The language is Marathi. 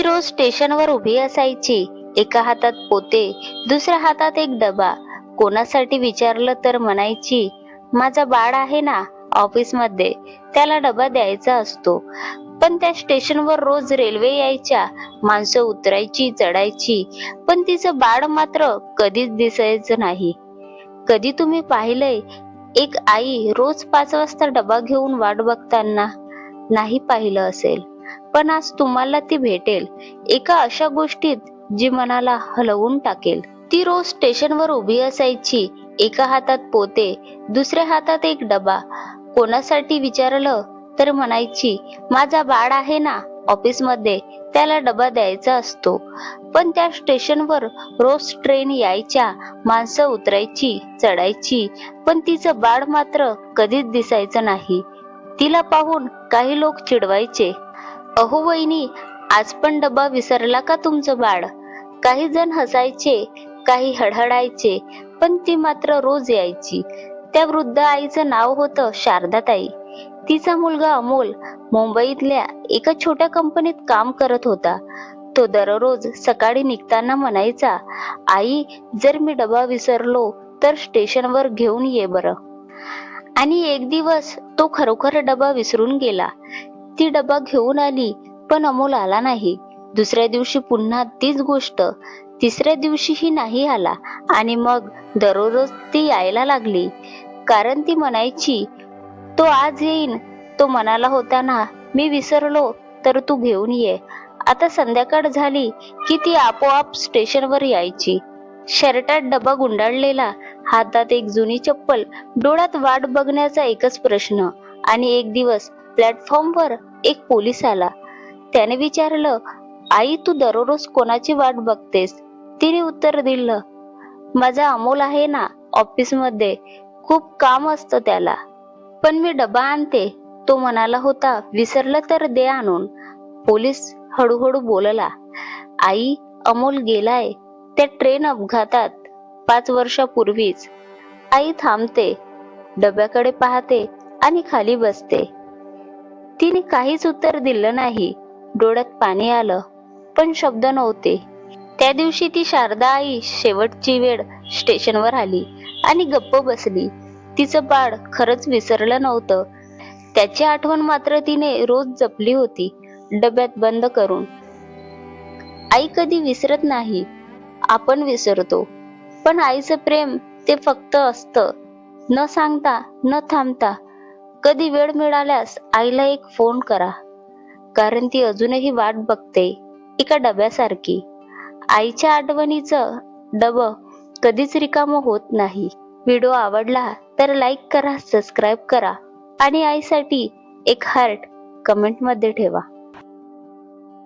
ती रोज स्टेशनवर उभी असायची. एका हातात पोते दुसऱ्या हातात एक डबा. कोणासाठी विचारलं तर म्हणायची माझा बाळ आहे ना ऑफिसमध्ये. त्याला डबा द्यायचा असतो. पण त्या स्टेशनवर रोज रेल्वे यायच्या. माणसं उतरायची चढायची. पण तिचं बाळ मात्र कधीच दिसायचं नाही. कधी तुम्ही पाहिलंय एक आई रोज पाच वाजता डबा घेऊन वाट बघताना नाही पाहिलं असेल. पण आज तुम्हाला ती भेटेल. एका अशा गोष्टीत जी मनाला हलवून टाकेल. ती रोज स्टेशनवर उभी असायची. एका हातात पोते दुसऱ्या हातात एक डबा. कोणासाठी विचारलं तर म्हणायची माझा बाळ आहे ना ऑफिसमध्ये त्याला डबा द्यायचा असतो. पण त्या स्टेशनवर रोज ट्रेन यायच्या माणसं उतरायची चढायची. पण तिचं बाळ मात्र कधीच दिसायचं नाही. तिला पाहून काही लोक चिडवायचे. अहो वहिनी आज पण डबा विसरला का तुमचं बाळ? काही जण हसायचे काही हडहडायचे पण ती मात्र रोज यायची. त्या वृद्ध आईचं नाव होतं शारदाताई. तिचा मुलगा अमोल मुंबईतल्या एका छोट्या कंपनीत काम करत होता. तो दररोज सकाळी निघताना म्हणायचा आई जर मी डबा विसरलो तर स्टेशनवर घेऊन ये बरं. आणि एक दिवस तो खरोखर डबा विसरून गेला. ती डबा घेऊन आली पण अमोल आला नाही. दुसऱ्या दिवशी पुन्हा तीच गोष्ट. तिसऱ्या दिवशीही नाही आला आणि मग दररोज ती यायला लागली. कारण ती म्हणायची तो आज येईन. तो म्हणाला होता ना मी विसरलो तर तू घेऊन ये. आता संध्याकाळ झाली की ती आपोआप स्टेशनवर यायची. शर्टात डबा गुंडाळलेला हातात एक जुनी चप्पल डोळ्यात वाट बघण्याचा एकच प्रश्न. आणि एक दिवस प्लॅटफॉर्मवर एक पोलीस आला. त्याने विचारलं आई तू दररोज कोणाची वाट बघतेस? तिने उत्तर दिलं माझा अमोल आहे ना ऑफिसमध्ये. खूप काम असतं त्याला. पण मी डबा आणते. तो म्हणाला होता विसरलं तर दे आणून. पोलीस हळूहळू बोलला आई अमोल गेलाय. त्या ट्रेन अपघातात पाच वर्षापूर्वीच. आई थांबते डब्याकडे पाहते आणि खाली बसते. तिने काहीच उत्तर दिलं नाही. डोळ्यात पाणी आलं पण शब्द नव्हते. त्या दिवशी ती शारदा आई शेवटची वेळ स्टेशनवर आली आणि गप्प बसली. तिचं बाळ खरंच विसरलं नव्हतं. त्याची आठवण मात्र तिने रोज जपली होती डब्यात बंद करून. आई कधी विसरत नाही आपण विसरतो. पण आईचं प्रेम ते फक्त असतं. न सांगता न थांबता कधी वेळ मिळाल्यास आईला एक फोन करा. कारण ती अजूनही वाट बघते एका डब्यासारखी. आईच्या आठवणीचं डब कधीच रिकामं होत नाही. व्हिडिओ आवडला तर लाईक करा सबस्क्राईब करा आणि आईसाठी एक हार्ट कमेंटमध्ये ठेवा.